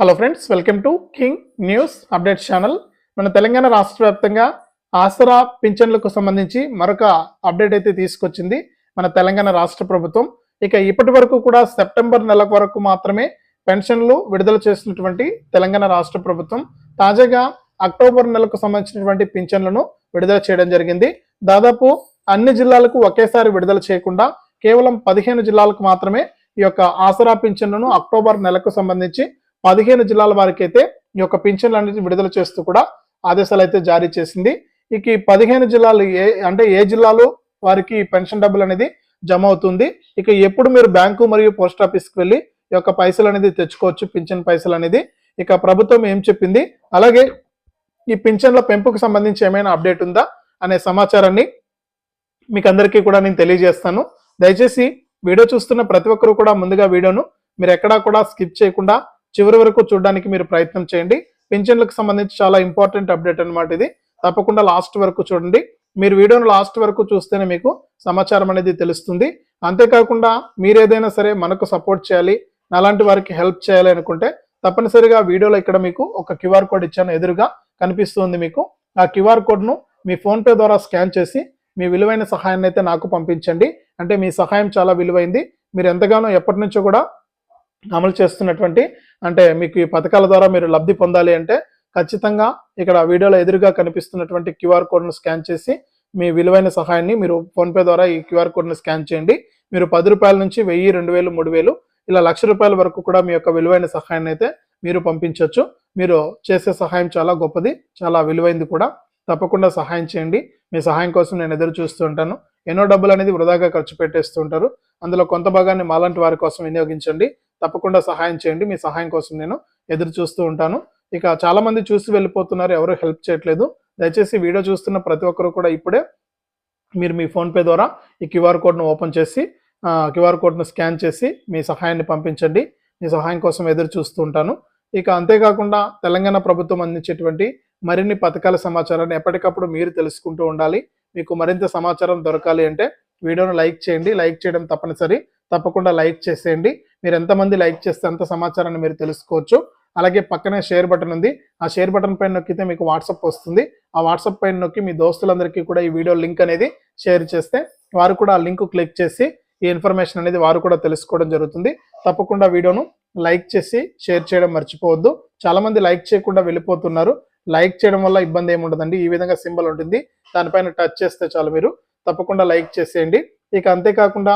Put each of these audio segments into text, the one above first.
Hello friends welcome to king news update channel మన తెలంగాణ రాష్ట్ర వ్యాప్తంగా ఆసరా పింఛన్లకు సంబంధించి మరొక అప్డేట్ అయితే తీసుకొచ్చింది మన తెలంగాణ రాష్ట్ర ప్రభుత్వం. ఇక ఇప్పటి వరకు కూడా సెప్టెంబర్ నెల వరకు మాత్రమే పెన్షన్లు విడుదల చేసినటువంటి తెలంగాణ రాష్ట్ర ప్రభుత్వం తాజాగా అక్టోబర్ నెలకు సంబంధించినటువంటి పింఛన్లను విడుదల చేయడం జరిగింది. దాదాపు అన్ని జిల్లాలకు ఒకేసారి విడుదల చేయకుండా కేవలం పదిహేను జిల్లాలకు మాత్రమే ఈ యొక్క ఆసరా పింఛన్లను అక్టోబర్ నెలకు సంబంధించి పదిహేను జిల్లాల వారికి అయితే ఈ యొక్క పింఛన్లు అనేది విడుదల చేస్తూ కూడా ఆదేశాలు అయితే జారీ చేసింది. ఇక ఈ పదిహేను జిల్లాలు ఏ అంటే ఏ జిల్లాలో వారికి పెన్షన్ డబ్బులు అనేది జమ అవుతుంది? ఇక ఎప్పుడు మీరు బ్యాంకు మరియు పోస్ట్ ఆఫీస్కి వెళ్ళి ఈ యొక్క పైసలు అనేది తెచ్చుకోవచ్చు పింఛన్ పైసలు అనేది. ఇక ప్రభుత్వం ఏం చెప్పింది? అలాగే ఈ పింఛన్ల పెంపుకు సంబంధించి ఏమైనా అప్డేట్ ఉందా? అనే సమాచారాన్ని మీకు అందరికీ కూడా నేను తెలియజేస్తాను. దయచేసి వీడియో చూస్తున్న ప్రతి ఒక్కరు కూడా ముందుగా వీడియోను మీరు ఎక్కడా కూడా స్కిప్ చేయకుండా చివరి వరకు చూడడానికి మీరు ప్రయత్నం చేయండి. పింఛన్లకు సంబంధించి చాలా ఇంపార్టెంట్ అప్డేట్ అన్నమాట ఇది. తప్పకుండా లాస్ట్ వరకు చూడండి. మీరు వీడియోను లాస్ట్ వరకు చూస్తేనే మీకు సమాచారం అనేది తెలుస్తుంది. అంతేకాకుండా మీరు ఏదైనా సరే మనకు సపోర్ట్ చేయాలి అలాంటి వారికి హెల్ప్ చేయాలి అనుకుంటే తప్పనిసరిగా వీడియోలో ఇక్కడ మీకు ఒక క్యూఆర్ కోడ్ ఇచ్చాను. ఎదురుగా కనిపిస్తుంది మీకు. ఆ క్యూఆర్ కోడ్ను మీ ఫోన్పే ద్వారా స్కాన్ చేసి మీ విలువైన సహాయాన్ని అయితే నాకు పంపించండి. అంటే మీ సహాయం చాలా విలువైంది. మీరు ఎంతగానో ఎప్పటి నుంచో కూడా అమలు చేస్తున్నటువంటి అంటే మీకు ఈ పథకాల ద్వారా మీరు లబ్ధి పొందాలి అంటే ఖచ్చితంగా ఇక్కడ వీడియోలో ఎదురుగా కనిపిస్తున్నటువంటి క్యూఆర్ కోడ్ను స్కాన్ చేసి మీ విలువైన సహాయాన్ని మీరు ఫోన్పే ద్వారా ఈ క్యూఆర్ కోడ్ను స్కాన్ చేయండి. మీరు పది రూపాయల నుంచి వెయ్యి రెండు వేలు మూడు వేలు ఇలా లక్ష రూపాయల వరకు కూడా మీ యొక్క విలువైన సహాయాన్ని అయితే మీరు పంపించవచ్చు మీరు చేసే సహాయం చాలా గొప్పది చాలా విలువైంది కూడా. తప్పకుండా సహాయం చేయండి. మీ సహాయం కోసం నేను ఎదురు చూస్తూ ఉంటాను. ఎన్నో డబ్బులు అనేది వృధాగా ఖర్చు పెట్టేస్తూ ఉంటారు. అందులో కొంత భాగాన్ని మాలాంటి వారి కోసం వినియోగించండి. తప్పకుండా సహాయం చేయండి. మీ సహాయం కోసం నేను ఎదురు చూస్తూ ఉంటాను. ఇక చాలా మంది చూసి వెళ్ళిపోతున్నారు. ఎవరు హెల్ప్ చేయట్లేదు. దయచేసి వీడియో చూస్తున్న ప్రతి ఒక్కరు కూడా ఇప్పుడే మీరు మీ ఫోన్పే ద్వారా ఈ క్యూఆర్ కోడ్ను ఓపెన్ చేసి క్యూఆర్ కోడ్ను స్కాన్ చేసి మీ సహాయాన్ని పంపించండి. మీ సహాయం కోసం ఎదురు చూస్తూ ఉంటాను. ఇక అంతేకాకుండా తెలంగాణ ప్రభుత్వం అందించేటువంటి మరిన్ని పథకాల సమాచారాన్ని ఎప్పటికప్పుడు మీరు తెలుసుకుంటూ ఉండాలి. మీకు మరింత సమాచారం దొరకాలి అంటే వీడియోను లైక్ చేయండి. లైక్ చేయడం తప్పనిసరి. తప్పకుండా లైక్ చేసేయండి. మీరు ఎంతమంది లైక్ చేస్తే అంత సమాచారాన్ని మీరు తెలుసుకోవచ్చు. అలాగే పక్కనే షేర్ బటన్ ఉంది. ఆ షేర్ బటన్ పైన నొక్కితే మీకు వాట్సాప్ వస్తుంది. ఆ వాట్సాప్ పైన నొక్కి మీ దోస్తులందరికీ కూడా ఈ వీడియో లింక్ అనేది షేర్ చేస్తే వారు కూడా ఆ లింక్ క్లిక్ చేసి ఈ ఇన్ఫర్మేషన్ అనేది వారు కూడా తెలుసుకోవడం జరుగుతుంది. తప్పకుండా వీడియోను లైక్ చేసి షేర్ చేయడం మర్చిపోవద్దు. చాలా మంది లైక్ చేయకుండా వెళ్ళిపోతున్నారు. లైక్ చేయడం వల్ల ఇబ్బంది ఏముండదండి ఈ విధంగా సింబల్ ఉంటుంది. దానిపైన టచ్ చేస్తే చాలు మీరు. తప్పకుండా లైక్ చేసేయండి. ఇక అంతేకాకుండా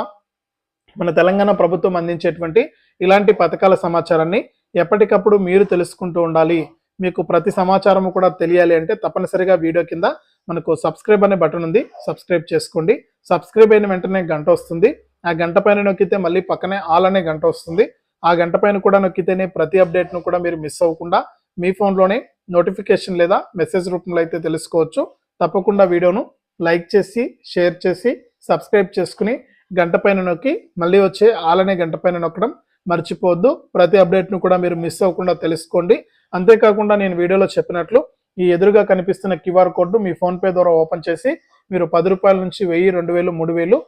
మన తెలంగాణ ప్రభుత్వం అందించేటువంటి ఇలాంటి పథకాల సమాచారాన్ని ఎప్పటికప్పుడు మీరు తెలుసుకుంటూ ఉండాలి. మీకు ప్రతి సమాచారం కూడా తెలియాలి అంటే తప్పనిసరిగా వీడియో కింద మనకు సబ్స్క్రైబ్ అనే బటన్ ఉంది. సబ్స్క్రైబ్ చేసుకోండి. సబ్స్క్రైబ్ అయిన వెంటనే గంట వస్తుంది. ఆ గంట పైన నొక్కితే మళ్ళీ పక్కనే ఆల్ అనే గంట వస్తుంది. ఆ గంట పైన కూడా నొక్కితేనే ప్రతి అప్డేట్ను కూడా మీరు మిస్ అవ్వకుండా మీ ఫోన్లోనే నోటిఫికేషన్ లేదా మెసేజ్ రూపంలో అయితే తెలుసుకోవచ్చు. తప్పకుండా వీడియోను లైక్ చేసి షేర్ చేసి సబ్స్క్రైబ్ చేసుకుని గంట పైన నొక్కి మళ్ళీ వచ్చే ఆలనే గంట పైన నొక్కడం మర్చిపోవద్దు. ప్రతి అప్డేట్ను కూడా మీరు మిస్ అవ్వకుండా తెలుసుకోండి. అంతేకాకుండా నేను వీడియోలో చెప్పినట్లు ఈ ఎదురుగా కనిపిస్తున్న క్యూఆర్ కోడ్ను మీ ఫోన్పే ద్వారా ఓపెన్ చేసి మీరు పది రూపాయల నుంచి వెయ్యి రెండు వేలు మూడు వేలు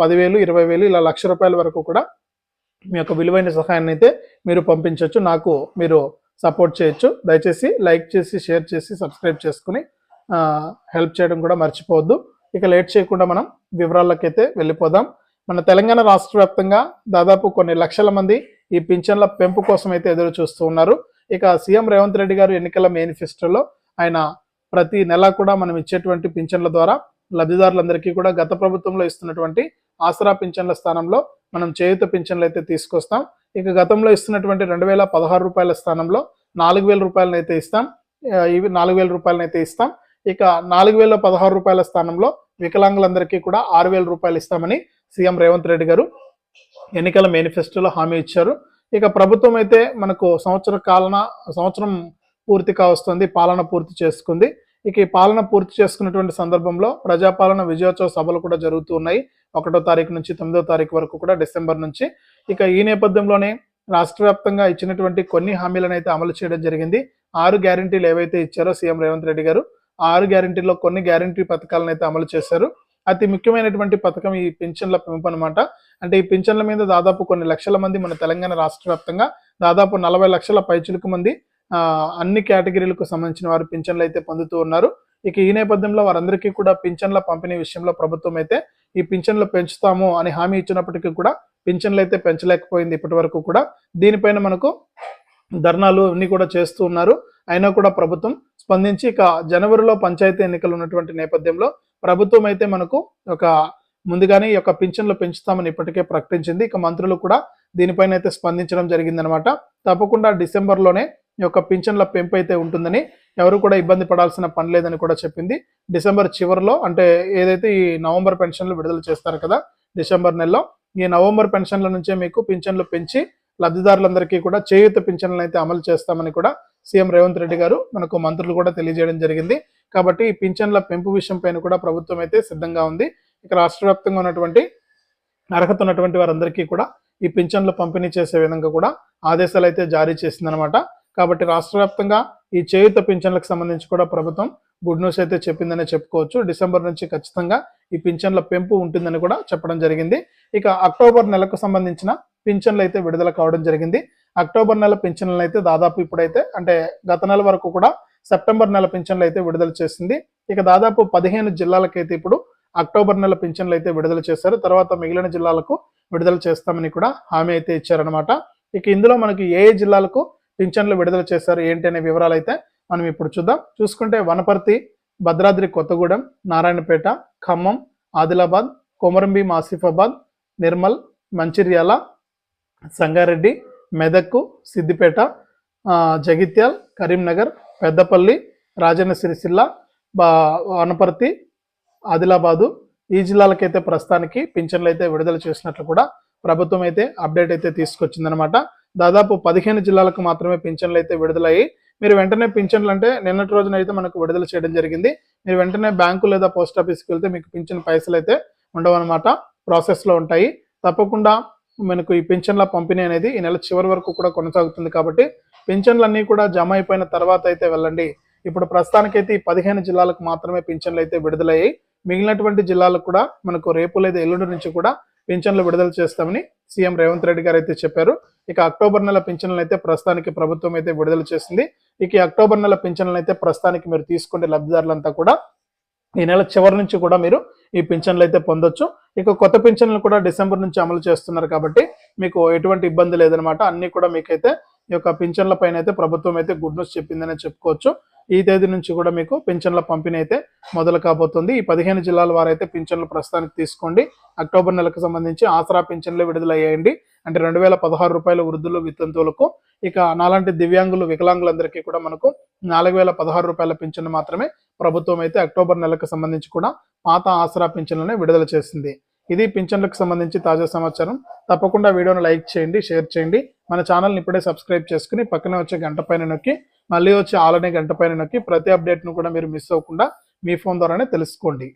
పదివేలు ఇరవై వేలు ఇలా లక్ష రూపాయల వరకు కూడా మీ యొక్క విలువైన సహాయాన్ని అయితే మీరు పంపించవచ్చు నాకు మీరు సపోర్ట్ చేయొచ్చు. దయచేసి లైక్ చేసి షేర్ చేసి సబ్స్క్రైబ్ చేసుకుని హెల్ప్ చేయడం కూడా మర్చిపోవద్దు. ఇక లేట్ చేయకుండా మనం వివరాలకైతే వెళ్ళిపోదాం. మన తెలంగాణ రాష్ట్ర వ్యాప్తంగా దాదాపు కొన్ని లక్షల మంది ఈ పింఛన్ల పెంపు కోసం అయితే ఎదురు చూస్తూ ఉన్నారు. ఇక సీఎం రేవంత్ రెడ్డి గారు ఎన్నికల మేనిఫెస్టోలో ఆయన ప్రతి నెల కూడా మనం ఇచ్చేటువంటి పింఛన్ల ద్వారా లబ్ధిదారులందరికీ కూడా గత ప్రభుత్వంలో ఇస్తున్నటువంటి ఆసరా పింఛన్ల స్థానంలో మనం చేయుత పింఛన్లు అయితే తీసుకొస్తాం. ఇక గతంలో ఇస్తున్నటువంటి రెండు వేల పదహారు రూపాయల స్థానంలో నాలుగు వేల రూపాయలను అయితే ఇస్తాం ఇవి నాలుగు వేల రూపాయలను అయితే ఇస్తాం. ఇక నాలుగు వేల పదహారు రూపాయల స్థానంలో వికలాంగులందరికీ కూడా ఆరు వేల రూపాయలు ఇస్తామని సీఎం రేవంత్ రెడ్డి గారు ఎన్నికల మేనిఫెస్టోలో హామీ ఇచ్చారు. ఇక ప్రభుత్వం అయితే మనకు సంవత్సర కాలన సంవత్సరం పూర్తి కావస్తుంది పాలన పూర్తి చేసుకుంది. ఇక ఈ పాలన పూర్తి చేసుకున్నటువంటి సందర్భంలో ప్రజాపాలన విజయోత్సవ సభలు కూడా జరుగుతూ ఉన్నాయి. ఒకటో తారీఖు నుంచి తొమ్మిదో తారీఖు వరకు కూడా డిసెంబర్ నుంచి. ఇక ఈ నేపథ్యంలోనే రాష్ట్ర వ్యాప్తంగా ఇచ్చినటువంటి కొన్ని హామీలను అయితే అమలు చేయడం జరిగింది. ఆరు గ్యారంటీలు ఏవైతే ఇచ్చారో సీఎం రేవంత్ రెడ్డి గారు ఆరు గ్యారంటీలో కొన్ని గ్యారంటీ పథకాలను అయితే అమలు చేశారు. అతి ముఖ్యమైనటువంటి పథకం ఈ పింఛన్ల పెంపు అనమాట అంటే ఈ పింఛన్ల మీద దాదాపు కొన్ని లక్షల మంది మన తెలంగాణ రాష్ట్ర వ్యాప్తంగా దాదాపు నలభై లక్షల పైచులకు మంది అన్ని కేటగిరీలకు సంబంధించిన వారు పింఛన్లు అయితే పొందుతూ ఉన్నారు. ఇక ఈ నేపథ్యంలో వారందరికీ కూడా పింఛన్ల పంపిణీ విషయంలో ప్రభుత్వం అయితే ఈ పింఛన్లు పెంచుతాము అని హామీ ఇచ్చినప్పటికీ కూడా పింఛన్లు అయితే పెంచలేకపోయింది ఇప్పటి వరకు కూడా. దీనిపైన మనకు ధర్నాలు అన్నీ కూడా చేస్తూ ఉన్నారు. అయినా కూడా ప్రభుత్వం స్పందించి ఇక జనవరిలో పంచాయతీ ఎన్నికలు ఉన్నటువంటి నేపథ్యంలో ప్రభుత్వం అయితే మనకు ఒక ముందుగానే ఈ యొక్క పింఛన్లు పెంచుతామని ఇప్పటికే ప్రకటించింది. ఇక మంత్రులు కూడా దీనిపైన అయితే స్పందించడం జరిగిందనమాట తప్పకుండా డిసెంబర్లోనే ఈ యొక్క పింఛన్ల పెంపు అయితే ఉంటుందని ఎవరు కూడా ఇబ్బంది పడాల్సిన పని లేదని కూడా చెప్పింది. డిసెంబర్ చివరిలో అంటే ఏదైతే ఈ నవంబర్ పెన్షన్లు విడుదల చేస్తారు కదా డిసెంబర్ నెలలో ఈ నవంబర్ పెన్షన్ల నుంచే మీకు పింఛన్లు పెంచి లబ్ధిదారులందరికీ కూడా చేయూత పింఛన్లను అయితే అమలు చేస్తామని కూడా సీఎం రేవంత్ రెడ్డి గారు మనకు మంత్రులు కూడా తెలియజేయడం జరిగింది. కాబట్టి ఈ పింఛన్ల పెంపు విషయం పైన కూడా ప్రభుత్వం అయితే సిద్ధంగా ఉంది. ఇక రాష్ట్ర వ్యాప్తంగా ఉన్నటువంటి అర్హత ఉన్నటువంటి వారందరికీ కూడా ఈ పింఛన్లు పంపిణీ చేసే విధంగా కూడా ఆదేశాలు అయితే జారీ చేసిందనమాట. కాబట్టి రాష్ట్ర వ్యాప్తంగా ఈ చేయుత పింఛన్లకు సంబంధించి కూడా ప్రభుత్వం గుడ్ న్యూస్ అయితే చెప్పిందనే చెప్పుకోవచ్చు. డిసెంబర్ నుంచి ఖచ్చితంగా ఈ పింఛన్ల పెంపు ఉంటుందని కూడా చెప్పడం జరిగింది. ఇక అక్టోబర్ నెలకు సంబంధించిన పింఛన్లు అయితే విడుదల కావడం జరిగింది. అక్టోబర్ నెల పింఛన్లు అయితే దాదాపు ఇప్పుడైతే అంటే గత నెల వరకు కూడా సెప్టెంబర్ నెల పింఛన్లు అయితే విడుదల చేసింది. ఇక దాదాపు పదిహేను జిల్లాలకైతే ఇప్పుడు అక్టోబర్ నెల పింఛన్లు అయితే విడుదల చేశారు. తర్వాత మిగిలిన జిల్లాలకు విడుదల చేస్తామని కూడా హామీ అయితే ఇచ్చారనమాట ఇక ఇందులో మనకి ఏ ఏ జిల్లాలకు పింఛన్లు విడుదల చేశారు ఏంటి అనే వివరాలు అయితే మనం ఇప్పుడు చూద్దాం. చూసుకుంటే వనపర్తి భద్రాద్రి కొత్తగూడెం నారాయణపేట ఖమ్మం ఆదిలాబాద్ కొమరంభీం ఆసిఫాబాద్ నిర్మల్ మంచిర్యాల సంగారెడ్డి మెదక్కు సిద్దిపేట జగిత్యాల్ కరీంనగర్ పెద్దపల్లి రాజన్న సిరిసిల్ల బా వనపర్తి ఆదిలాబాదు ఈ జిల్లాలకైతే ప్రస్తుతానికి పింఛన్లు అయితే విడుదల చేసినట్లు కూడా ప్రభుత్వం అయితే అప్డేట్ అయితే తీసుకొచ్చిందనమాట దాదాపు పదిహేను జిల్లాలకు మాత్రమే పింఛన్లు అయితే విడుదలయ్యి మీరు వెంటనే పింఛన్లు అంటే నిన్నటి రోజున అయితే మనకు విడుదల చేయడం జరిగింది. మీరు వెంటనే బ్యాంకు లేదా పోస్ట్ ఆఫీస్కి వెళ్తే మీకు పింఛన్ పైసలు అయితే ఉండవన్నమాట. ప్రాసెస్లో ఉంటాయి. తప్పకుండా మనకు ఈ పింఛన్ల పంపిణీ అనేది ఈ నెల చివరి వరకు కూడా కొనసాగుతుంది కాబట్టి పింఛన్లన్నీ కూడా జమ అయిపోయిన తర్వాత అయితే వెళ్ళండి. ఇప్పుడు ప్రస్తుతానికైతే ఈ పదిహేను జిల్లాలకు మాత్రమే పింఛన్లు అయితే విడుదలయ్యాయి. మిగిలినటువంటి జిల్లాలకు కూడా మనకు రేపు లేదా ఎల్లుండి నుంచి కూడా పింఛన్లు విడుదల చేస్తామని సీఎం రేవంత్ రెడ్డి గారు అయితే చెప్పారు. ఇక అక్టోబర్ నెల పింఛన్లు అయితే ప్రస్తుతానికి ప్రభుత్వం అయితే విడుదల చేసింది. ఇక అక్టోబర్ నెల పింఛన్లు అయితే ప్రస్తుతానికి మీరు తీసుకునే లబ్ధిదారులంతా కూడా ఈ నెల చివరి నుంచి కూడా మీరు ఈ పింఛన్లు అయితే పొందొచ్చు. ఇక కొత్త పింఛన్లు కూడా డిసెంబర్ నుంచి అమలు చేస్తున్నారు కాబట్టి మీకు ఎటువంటి ఇబ్బంది లేదనమాట. అన్ని కూడా మీకైతే ఈ యొక్క పింఛన్ల పైన అయితే ప్రభుత్వం అయితే గుడ్ న్యూస్ చెప్పిందనే చెప్పుకోవచ్చు. ఈ తేదీ నుంచి కూడా మీకు పింఛన్ల పంపిణీ అయితే మొదలు కాబోతుంది. ఈ పదిహేను జిల్లాల వారైతే పింఛన్లు ప్రస్తుతానికి తీసుకోండి. అక్టోబర్ నెలకు సంబంధించి ఆసరా పింఛన్లు విడుదలయ్యాయండి. అంటే రెండు వేల పదహారు రూపాయల వృద్ధులు వితంతువులకు ఇక నాలాంటి దివ్యాంగులు వికలాంగులందరికీ కూడా మనకు నాలుగు వేల పదహారు రూపాయల పింఛన్ మాత్రమే ప్రభుత్వం అయితే అక్టోబర్ నెలకు సంబంధించి కూడా పాత ఆసరా పింఛన్లను విడుదల చేసింది. ఇది పింఛన్లకు సంబంధించి తాజా సమాచారం. తప్పకుండా వీడియోను లైక్ చేయండి షేర్ చేయండి. మన ఛానల్ని ఇప్పుడే సబ్స్క్రైబ్ చేసుకుని పక్కనే వచ్చే గంట పైన నొక్కి మళ్ళీ వచ్చే ఆలనే గంట పైన నొక్కి ప్రతి అప్డేట్ను కూడా మీరు మిస్ అవ్వకుండా మీ ఫోన్ ద్వారానే తెలుసుకోండి.